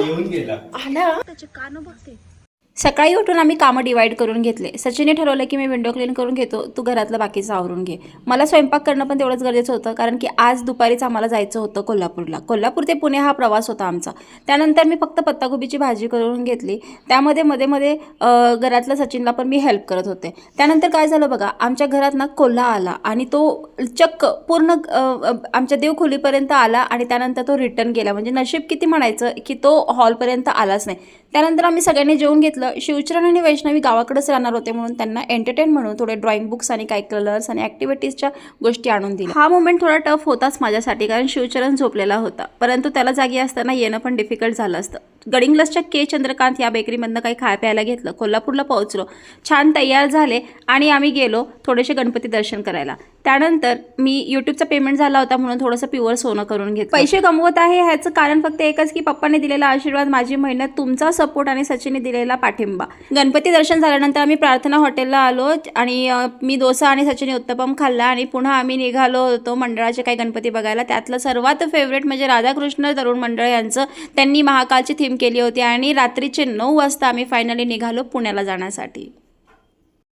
येऊन गेला. आला. सकाळी उठून आम्ही कामं डिवाईड करून घेतले. सचिनने ठरवलं की मी विंडो क्लीन करून घेतो. तू घरातलं बाकीचं आवरून घे. मला स्वयंपाक करणं पण तेवढंच गरजेचं होतं कारण की आज दुपारीच आम्हाला जायचं होतं कोल्हापूरला. कोल्हापूर ते पुणे हा प्रवास होता आमचा. त्यानंतर मी फक्त पत्ताकोबीची भाजी करून घेतली. त्यामध्ये मध्ये मध्ये घरातल्या घरातलं सचिनला पण मी हेल्प करत होते. त्यानंतर काय झालं बघा आमच्या घरात ना कोल्हा आला आणि तो चक्क पूर्ण आमच्या देवखोलीपर्यंत आला आणि त्यानंतर तो रिटर्न गेला. म्हणजे नशीब किती म्हणायचं की तो हॉलपर्यंत आलाच नाही. त्यानंतर आम्ही सगळ्यांनी जेवून घेतलं. शिवचरण आणि वैष्णवी गावाकडेच राहणार होते म्हणून त्यांना एंटरटेन म्हणून थोडे ड्रॉइंग बुक्स आणि काही कलर्स आणि ॲक्टिव्हिटीजच्या गोष्टी आणून दिल्या. हा मोमेंट थोडा टफ होताच माझ्यासाठी कारण शिवचरण झोपलेला होता. परंतु त्याला जागी असताना येणं पण डिफिकल्ट झालं असतं. गडिंग्लसच्या के चंद्रकांत या बेकरीमधनं काही खाय प्यायला घेतलं. कोल्हापूरला पोहोचलो. छान तयार झाले आणि आम्ही गेलो थोडेसे गणपती दर्शन करायला. त्यानंतर मी यूट्यूबचा पेमेंट झाला होता म्हणून थोडंसं प्युअर सोनं करून घेतलं. पैसे कमवत आहे ह्याचं कारण फक्त एकच की पप्पाने दिलेला आशीर्वाद माझी मेहनत तुमचा सपोर्ट आणि सचिनने दिलेला पाठिंबा. गणपती दर्शन झाल्यानंतर आम्ही प्रार्थना हॉटेलला आलो आणि मी डोसा आणि सचिनने उत्तपम खाल्ला आणि पुन्हा आम्ही निघालो होतो मंडळाचे काही गणपती बघायला. त्यातलं सर्वात फेवरेट म्हणजे राधाकृष्ण तरुण मंडळ यांचं त्यांनी महाकालची थीम केली होती आणि रात्रीचे नऊ वाजता आम्ही फायनली निघालो पुण्याला जाण्यासाठी.